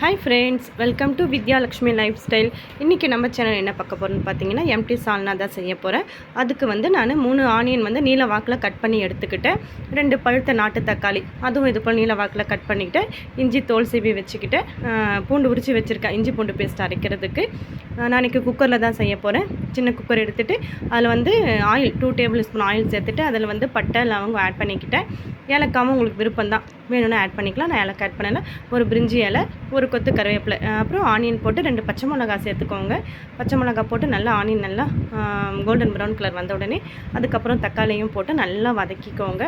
Hi friends welcome to Vidyalakshmi lifestyle இன்றைக்கி நம்ம channel என்ன பார்க்க போகிறோம்னு பார்த்தீங்கன்னா எம்டி சால்னா தான் செய்ய போகிறேன் அதுக்கு வந்து நான் மூணு ஆனியன் வந்து நீல வாக்கில் கட் பண்ணி எடுத்துக்கிட்டேன். ரெண்டு பழுத்த நாட்டு தக்காளி அதுவும் இது போல் நீல வாக்கில் கட் பண்ணிக்கிட்டேன். இஞ்சி தோல் சீவி வச்சுக்கிட்டேன். பூண்டு உரிச்சு வச்சுருக்கேன். இஞ்சி பூண்டு பேஸ்ட் அரைக்கிறதுக்கு. நான் இன்றைக்கி குக்கரில் தான் செய்ய போகிறேன் சின்ன குக்கர் எடுத்துகிட்டு அதில் வந்து oil two tablespoon oil சேர்த்துட்டு அதில் வந்து பட்டை லவங்கம் ஆட் பண்ணிக்கிட்டேன். ஏலக்காவும் உங்களுக்கு விருப்பம் தான் வேணும்னா ஆட் பண்ணிக்கலாம். நான் இலக்கு ஆட் பண்ணலை. ஒரு பிரிஞ்சி இலை ஒரு கொத்து கருவேப்பிலை அப்புறம் ஆனியன் போட்டு ரெண்டு பச்சை மிளகா சேர்த்துக்கோங்க. பச்சை மிளகா போட்டு நல்லா ஆனியன் நல்லா கோல்டன் ப்ரௌன் கலர் வந்த உடனே அதுக்கப்புறம் தக்காளியும் போட்டு நல்லா வதக்கிக்கோங்க.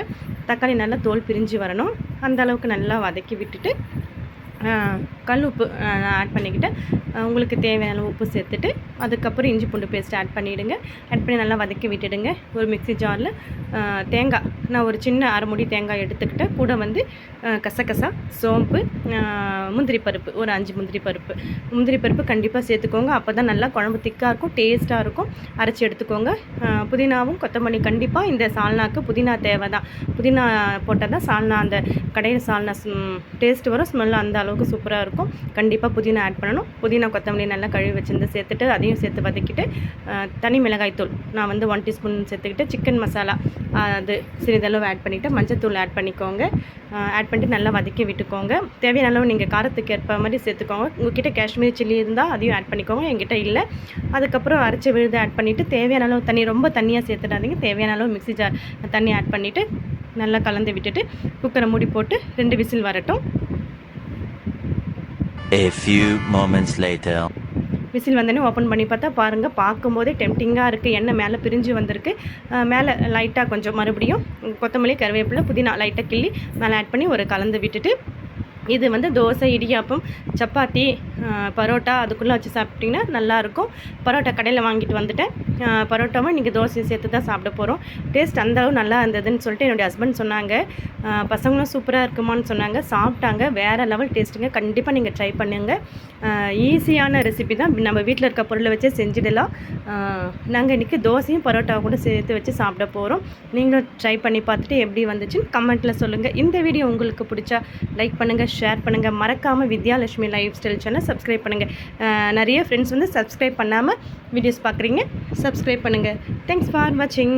தக்காளி நல்லா தோல் பிரிஞ்சு வரணும். அந்த அளவுக்கு நல்லா வதக்கி விட்டுட்டு ஆஹ் கல் உப்பு ஆட் பண்ணிக்கிட்டு உங்களுக்கு தேவையான உப்பு சேர்த்துட்டு அதுக்கப்புறம் இஞ்சி பூண்டு பேஸ்ட் ஆட் பண்ணிவிடுங்க ஆட் பண்ணி நல்லா வதக்கி விட்டுடுங்க. ஒரு மிக்சி ஜாரில் தேங்காய் நான் ஒரு சின்ன அரை முடி தேங்காய் எடுத்துக்கிட்டு கூட வந்து கசகசா சோம்பு முந்திரி பருப்பு ஒரு அஞ்சு முந்திரி பருப்பு. முந்திரி பருப்பு கண்டிப்பாக சேர்த்துக்கோங்க. அப்போ தான் நல்லா குழம்பு திக்காக இருக்கும் டேஸ்ட்டாக இருக்கும். அரைச்சி எடுத்துக்கோங்க. புதினாவும் கொத்தமல்லி கண்டிப்பாக இந்த சால்னாக்கு புதினா தேவை தான் புதினா போட்டால் தான் சால்னா அந்த கடையில் சால்னா டேஸ்ட் வரும் ஸ்மெல் அந்த அளவுக்கு சூப்பராக இருக்கும். கண்டிப்பாக புதினா ஆட் பண்ணணும். புதினா கொத்தமல்லி நல்லா கழுவி வச்சுருந்து சேர்த்துட்டு அதையும் சேர்த்து வதக்கிட்டு தனி மிளகாய் தூள் நான் வந்து ஒன் டீஸ்பூன் சேர்த்துக்கிட்டு சிக்கன் மசாலா அது சிறிதளவு ஆட் பண்ணிவிட்டு மஞ்சத்தூள் ஆட் பண்ணிக்கோங்க. ஆட் பண்ணிட்டு நல்லா வதக்கி விட்டுக்கோங்க. தேவையான அளவு நீங்கள் காரத்துக்கு ஏற்ப மாதிரி சேர்த்துக்கோங்க. உங்ககிட்ட காஷ்மீரி சில்லி இருந்தால் அதையும் ஆட் பண்ணிக்கோங்க. என்கிட்ட இல்லை. அதுக்கப்புறம் அரைச்சி விழுது ஆட் பண்ணிவிட்டு தேவையான அளவு தண்ணி ரொம்ப தண்ணியாக சேர்த்துடாதீங்க. தேவையான அளவு மிக்சி ஜார் தண்ணி ஆட் பண்ணிவிட்டு நல்லா கலந்து விட்டுட்டு குக்கரை மூடி போட்டு ரெண்டு விசில் வரட்டும். A few moments later. Whistle வந்தோடனே ஓப்பன் பண்ணி பார்த்தா பாருங்கள் பார்க்கும்போதே டெம்டிங்காக இருக்குது எண்ணெய் மேலே பிரிஞ்சு வந்திருக்கு மேலே லைட்டாக கொஞ்சம் மறுபடியும் கொத்தமல்லி கருவேப்பிலை புதினா லைட்டாக கிள்ளி மேலே ஆட் பண்ணி ஒரு கலந்து விட்டுட்டு இது வந்து தோசை இடியாப்பம் சப்பாத்தி பரோட்டா அதுக்குள்ளே வச்சு சாப்பிட்டிங்கன்னா நல்லாயிருக்கும். பரோட்டா கடையில் வாங்கிட்டு வந்துட்டேன். பரோட்டாவும் நீங்கள் தோசையும் சேர்த்து தான் சாப்பிட போகிறோம் டேஸ்ட் அந்த அளவு நல்லா இருந்ததுன்னு சொல்லிட்டு என்னுடைய ஹஸ்பண்ட் சொன்னாங்க. பசங்களும் சூப்பராக இருக்குமான்னு சொன்னாங்க. சாப்பிட்டாங்க. வேறு லெவல் டேஸ்ட்டுங்க. கண்டிப்பாக நீங்கள் ட்ரை பண்ணுங்கள் ஈஸியான ரெசிபி தான். நம்ம வீட்டில் இருக்க பொருளை வச்சே செஞ்சிடலாம். நாங்கள் இன்றைக்கி தோசையும் பரோட்டாவும் கூட சேர்த்து வச்சு சாப்பிட போகிறோம் நீங்களும் ட்ரை பண்ணி பார்த்துட்டு எப்படி வந்துச்சுன்னு கமெண்ட்டில் சொல்லுங்கள் இந்த வீடியோ உங்களுக்கு பிடிச்சா லைக் பண்ணுங்கள் ஷேர் பண்ணுங்கள் மறக்காமல் Vidyalakshmi life style channel subscribe பண்ணுங்கள் நிறைய ஃப்ரெண்ட்ஸ் வந்து சப்ஸ்கிரைப் பண்ணாமல் வீடியோஸ் பார்க்குறீங்க சப்ஸ்கிரைப் பண்ணுங்கள் தேங்க்ஸ் ஃபார் வாட்சிங்